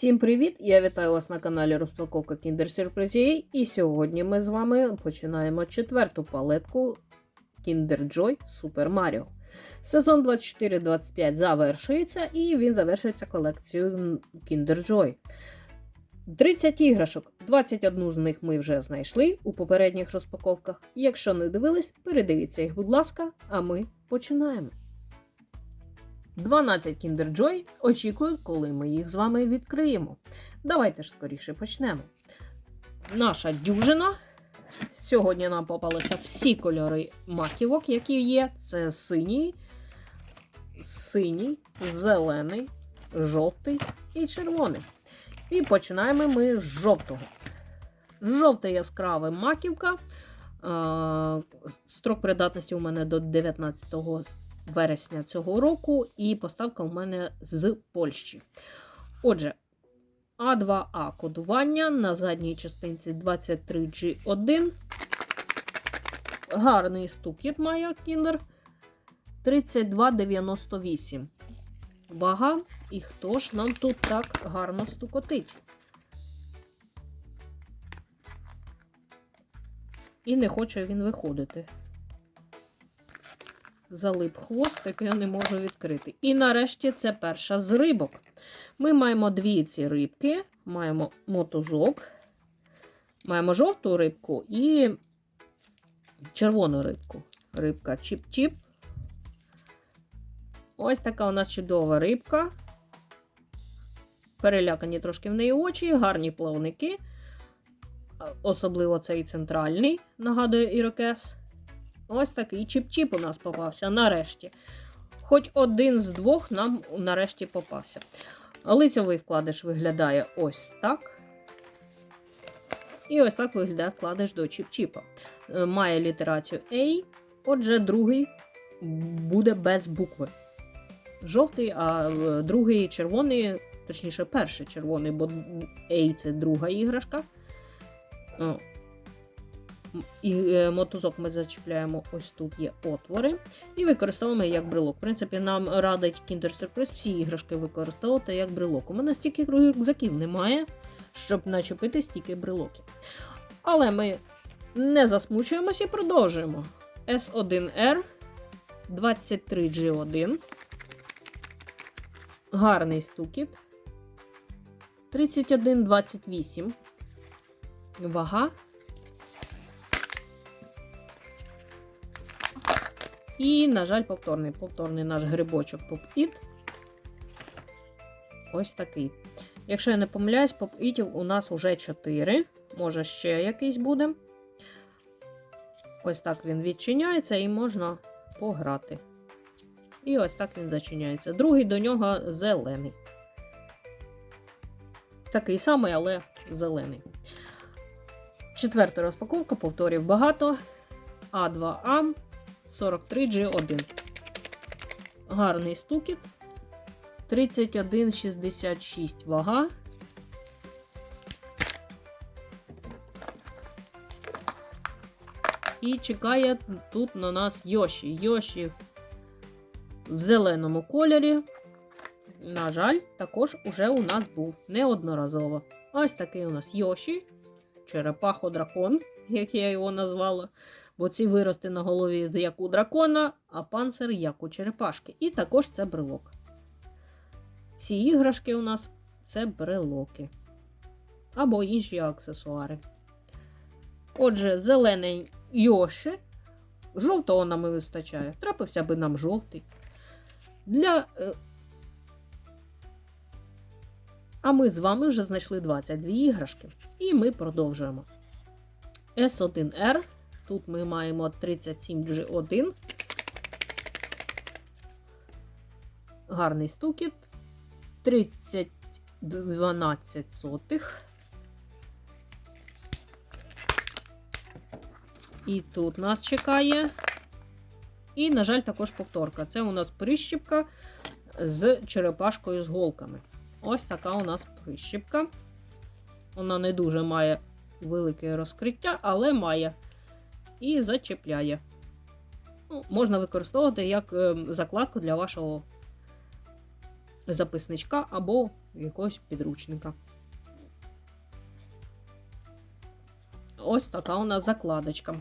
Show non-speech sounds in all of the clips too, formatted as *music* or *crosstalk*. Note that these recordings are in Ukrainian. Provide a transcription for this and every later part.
Всім привіт! Я вітаю вас на каналі Розпаковка Kinder Surprise. І сьогодні ми з вами починаємо четверту палетку Kinder Joy Super Mario. Сезон 24-25 завершується, і він завершується колекцією Kinder Joy. 30 іграшок, 21 з них ми вже знайшли у попередніх розпаковках. Якщо не дивились, передивіться їх, будь ласка, а ми починаємо. 12 Kinder Joy очікую, коли ми їх з вами відкриємо. Давайте ж скоріше почнемо. Наша дюжина. Сьогодні нам попалися всі кольори маківок, які є. Це синій, синій, зелений, жовтий і червоний. І починаємо ми з жовтого. Жовта яскрава маківка. Е, Строк придатності у мене до 19 вересня цього року, і поставка у мене з Польщі. Отже, А2А кодування на задній частинці 23G1. Гарний стукіт має Kinder 3298. Вага. І хто ж нам тут так гарно стукотить? І не хоче він виходити залип хвостик, я не можу відкрити. І нарешті це перша з рибок. Ми маємо дві ці рибки, маємо мотузок, маємо жовту рибку і червону рибку. Рибка чіп-чіп. Ось така у нас чудова рибка. Перелякані трошки в неї очі, гарні плавники. Особливо цей центральний, нагадує ірокез. Ось такий чіп-чіп у нас попався нарешті. Хоч один з двох нам нарешті попався. Лицьовий вкладиш виглядає ось так. І ось так виглядає вкладиш до чіп-чіпа. Е, Має літерацію A, отже, другий буде без букви. Жовтий, а другий червоний, точніше, перший червоний, бо A це друга іграшка. І е, мотузок ми зачіпляємо, ось тут є отвори. І використовуємо як брелок. В принципі, нам радить Kinder Surprise всі іграшки використовувати як брелок. У мене стільки рюкзаків немає, щоб начепити стільки брелоків. Але ми не засмучуємося і продовжуємо. S1R 23G1. Гарний стукіт. 3128. Вага. І, на жаль, повторний повторний наш грибочок поп-іт. Ось такий. Якщо я не помиляюсь, поп-ітів у нас вже 4. Може, ще якийсь буде. Ось так він відчиняється і можна пограти. І ось так він зачиняється. Другий до нього зелений. Такий самий, але зелений. Четверта розпаковка, повторів багато. А2А. 43G1. Гарний стукіт. 31,66 вага. І чекає тут на нас Йоші. Йоші в зеленому кольорі. На жаль, також уже у нас був неодноразово. Ось такий у нас Йоші. Черепахо-дракон, *laughs* як я його назвала. Бо ці вирости на голові як у дракона, а панцир як у черепашки. І також це брелок. Всі іграшки у нас це брелоки. Або інші аксесуари. Отже, зелений Йоші. Жовтого нам і вистачає. Трапився би нам жовтий. Для. е, А ми з вами вже знайшли 22 іграшки. І ми продовжуємо. S1R. Тут ми маємо 37G1. Гарний стукіт. 30,12 сотих. І тут нас чекає. І, на жаль, також повторка. Це у нас прищіпка з черепашкою з голками. Ось така у нас прищіпка. Вона не дуже має велике розкриття, але має і зачепляє. Ну, Можна використовувати як е, закладку для вашого записничка або якогось підручника. Ось така у нас закладочка.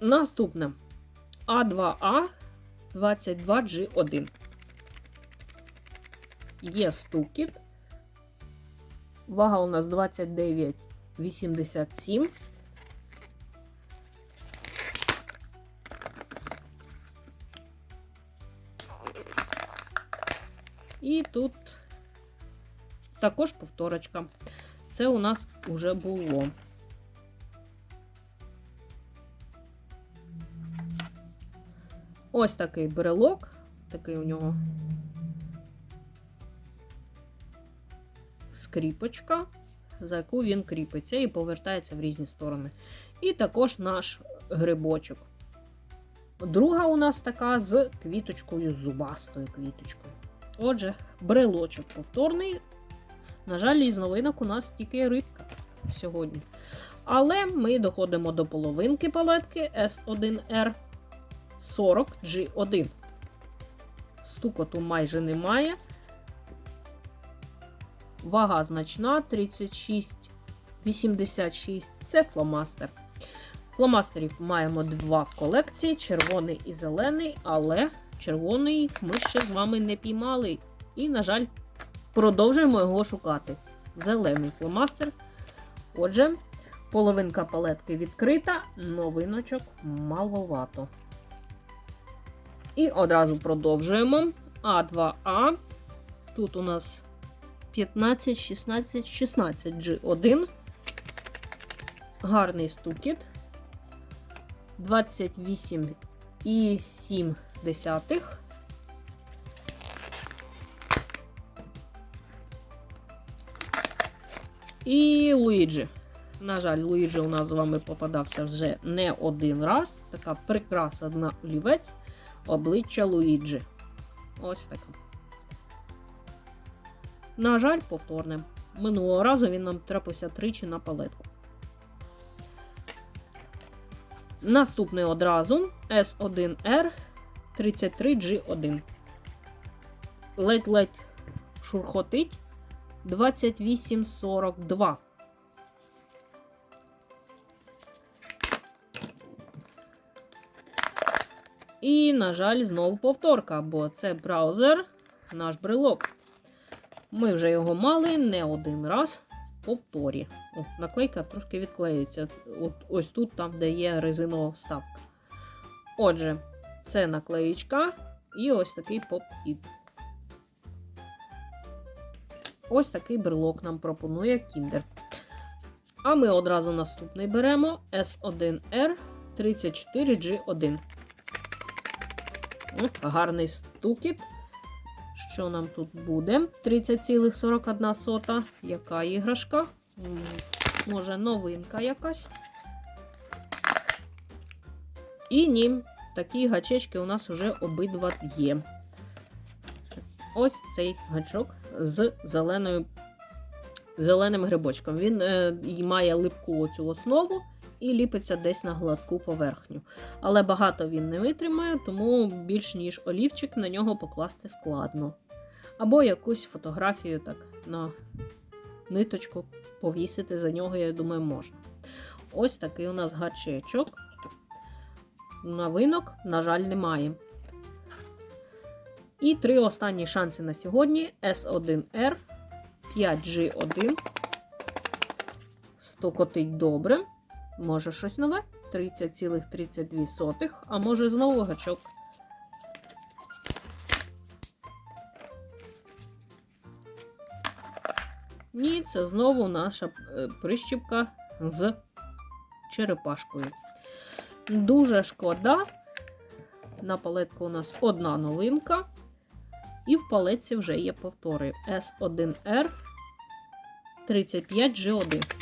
Наступне А2А 22G1. Є стукіт. Вага у нас 29,87. І тут також повторочка. Це у нас вже було. Ось такий брелок, такий у нього скріпочка, за яку він кріпиться і повертається в різні сторони. І також наш грибочок. Друга у нас така з квіточкою, зубастою квіточкою. Отже, брелочок повторний. На жаль, із новинок у нас тільки рибка сьогодні. Але ми доходимо до половинки палетки S1R 40G1. Стукоту майже немає. Вага значна 36,86. Це фломастер. Фломастерів маємо два колекції: червоний і зелений, але червоний ми ще з вами не піймали. І, на жаль, продовжуємо його шукати. Зелений фломастер. Отже, половинка палетки відкрита, новиночок маловато. І одразу продовжуємо. А2А. Тут у нас 15, 16, 16 G1. Гарний стукіт. 28,7 десятих. І Луїджі. На жаль, Луїджі у нас з вами попадався вже не один раз. Така прикраса на олівець обличчя Луїджі. Ось таке. На жаль, повторне. Минулого разу він нам трапився тричі на палетку. Наступний одразу S1R 33G1. Ледь-ледь шурхотить 2842. І, на жаль, знову повторка, бо це браузер, наш брелок. Ми вже його мали не один раз в повторі. О, наклейка трошки відклеюється. От, ось тут, там, де є резинова вставка. Отже, це наклеїчка і ось такий поп-іт. Ось такий брелок нам пропонує Kinder. А ми одразу наступний беремо S1R 34G1. Гарний стукіт. Що нам тут буде? 30,41. Яка іграшка? Може, новинка якась. І ні, такі гачечки у нас вже обидва є. Ось цей гачок з зеленою, зеленим грибочком. Він е, має липку оцю основу і ліпиться десь на гладку поверхню. Але багато він не витримає, тому більш ніж олівчик на нього покласти складно. Або якусь фотографію так на ниточку повісити за нього, я думаю, можна. Ось такий у нас гачечок. Новинок, на жаль, немає. І три останні шанси на сьогодні: S1R, 5G1. Стокотить добре. Може щось нове? 30,32, а може знову гачок. Ні, це знову наша е, прищіпка з черепашкою. Дуже шкода. На палетку у нас одна новинка. І в палетці вже є повтори. S1R 35G1.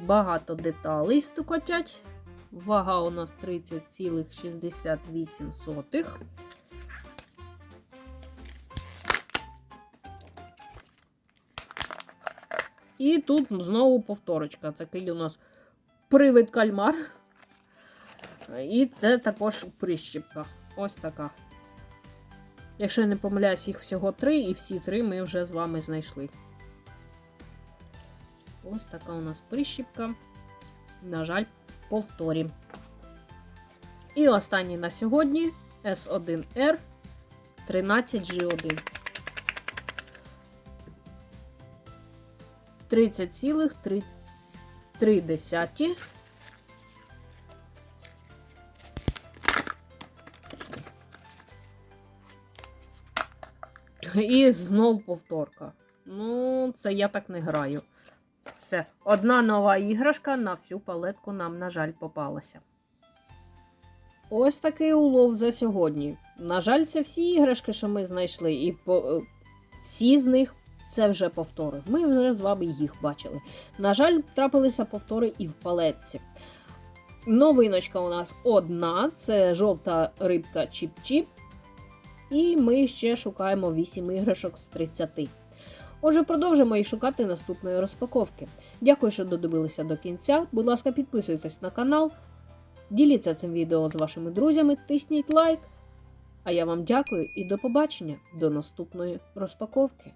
Багато деталей стукотять. Вага у нас 30,68. І тут знову повторочка. Такий у нас привид кальмар. І це також прищіпка. Ось така. Якщо я не помиляюсь, їх всього три, і всі три ми вже з вами знайшли. Ось така у нас прищіпка. На жаль, повторі. І останній на сьогодні S1R 13G1. 30,3. І знов повторка. Ну, це я так не граю. Все, одна нова іграшка на всю палетку нам, на жаль, попалася. Ось такий улов за сьогодні. На жаль, це всі іграшки, що ми знайшли, і по, е, всі з них це вже повтори. Ми вже з вами їх бачили. На жаль, трапилися повтори і в палетці. Новиночка у нас одна: це жовта рибка Чіп-Чіп. І ми ще шукаємо 8 іграшок з 30. Отже, продовжимо їх шукати наступної розпаковки. Дякую, що додивилися до кінця. Будь ласка, підписуйтесь на канал, діліться цим відео з вашими друзями, тисніть лайк. А я вам дякую і до побачення до наступної розпаковки.